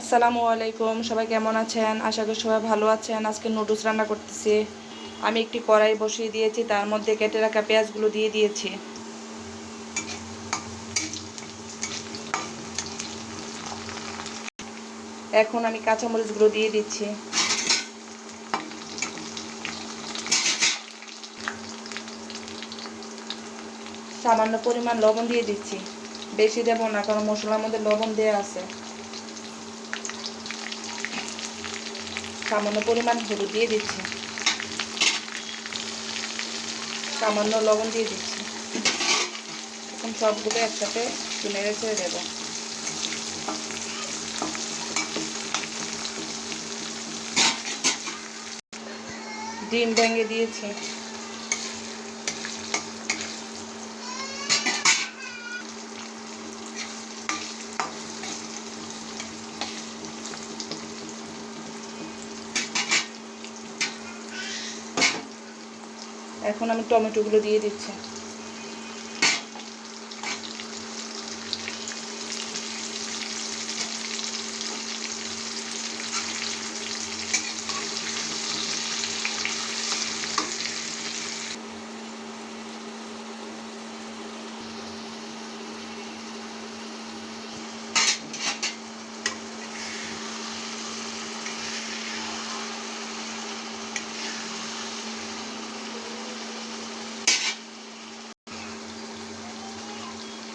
আসসালামু আলাইকুম, সবাই কেমন আছেন? আশা করি সবাই ভালো আছেন। আজকে নুডলস রান্না করতেছি। আমি একটি কড়াই বসিয়ে দিয়েছি, তার মধ্যে কেটে রাখা পেঁয়াজগুলো দিয়ে দিয়েছি। এখন আমি কাঁচামরিচগুলো দিয়ে দিচ্ছি। সামান্য পরিমাণ লবণ দিয়ে দিচ্ছি। বেশি দেবো না, কারণ মশলার মধ্যে লবণ দেওয়া আছে। সামান্য পরিমাণ হলুদ দিয়ে দিচ্ছি। সামান্য লবণ দিয়ে দিচ্ছি। এখন সবগুলো একসাথে নেড়ে ছেড়ে দেবো। ডিম ভেঙে দিয়েছি। এখন আমি টমেটোগুলো দিয়ে দিচ্ছি।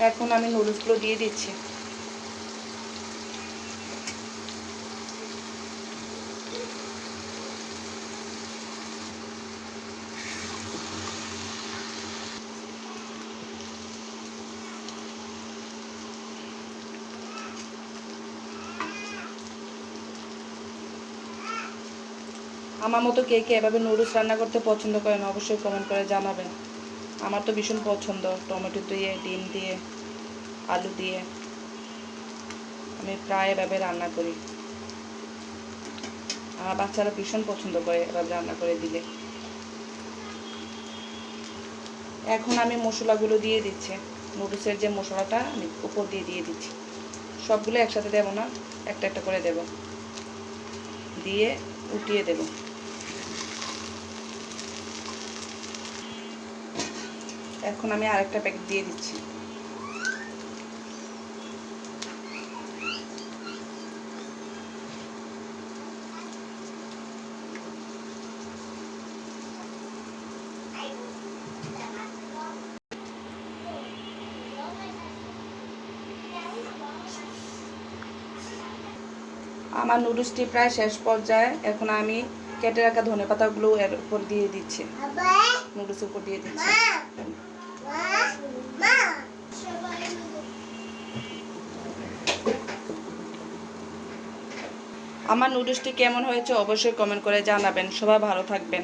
এখন আমি নুডলসগুলো দিয়ে দিচ্ছি। আমার মতো কে কে এভাবে নুডলস রান্না করতে পছন্দ করেন অবশ্যই কমেন্ট করে জানাবেন। আমার তো ভীষণ পছন্দ, টমেটো দিয়ে, ডিম দিয়ে। আলু দিয়ে আমি প্রায় এভাবে রান্না করি। আমার বাচ্চারা ভীষণ পছন্দ করে এভাবে রান্না করে দিলে। এখন আমি মশলাগুলো দিয়ে দিচ্ছি। নুডলসের যে মশলাটা আমি উপর দিয়ে দিয়ে দিচ্ছি। সবগুলো একসাথে দেবো না, একটা একটা করে দেব। দিয়ে উঠিয়ে দেবো। এখন আমি আরেকটা প্যাকেট দিয়ে দিচ্ছি। আমার নুডলসটি প্রায় শেষ পর্যায়ে। এখন আমি কেটে রাখা ধনে পাতাগুলো এর উপর দিয়ে দিচ্ছি। নুডলস উপর দিয়ে দিচ্ছি। আমার নুডলসটি কেমন হয়েছে অবশ্যই কমেন্ট করে জানাবেন। সবাই ভালো থাকবেন।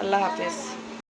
আল্লাহ হাফেজ।